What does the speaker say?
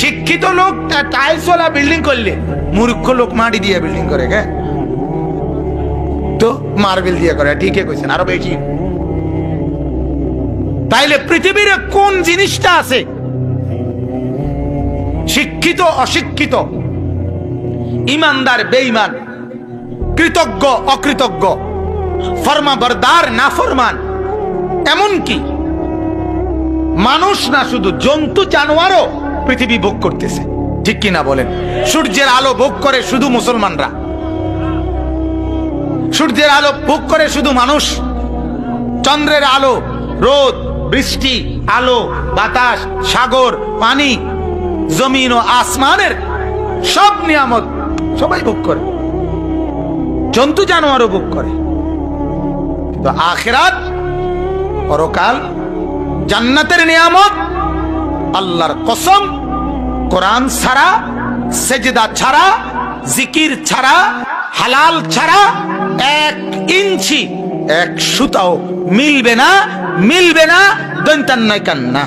শিক্ষিত লোক টাইলসওয়ালা বিল্ডিং করলে, মূর্খ লোক মাটি দিয়ে বিল্ডিং করে, কে? তো মার্বেল দিয়ে করে, ঠিকই কইছেন, আরও বেশি। তাইলে পৃথিবীর কোন জিনিসটা আছে? শিক্ষিত, অশিক্ষিত, ইমানদার, বেঈমান, কৃতজ্ঞ, অকৃতজ্ঞ ফরমা বরদার না ফরমান এমনকি মানুষ না শুধু জন্তু জানোয়ারও পৃথিবী ভোগ করতেছে। ঠিক কিনা বলেন? সূর্যের আলো ভোগ করে শুধু মুসলমানরা। সূর্যের আলো ভোগ করে শুধু মানুষ। চন্দ্রের আলো, রোদ, বৃষ্টি, আলো, বাতাস, সাগর, পানি, জমিন ও আসমানের সব নিয়ামত সবাই ভোগ করে। জন্তু জানোয়ারও ভোগ করে। তো আখেরাত পরকাল জান্নাতের নিয়ামত, আল্লাহর কসম, কোরআন ছাড়া, সেজদা ছাড়া, জিকির ছাড়া, হালাল ছাড়া এক ইঞ্চি, এক সুতাও মিলবে না মিলবে না, দন্তান্নয় কান্না।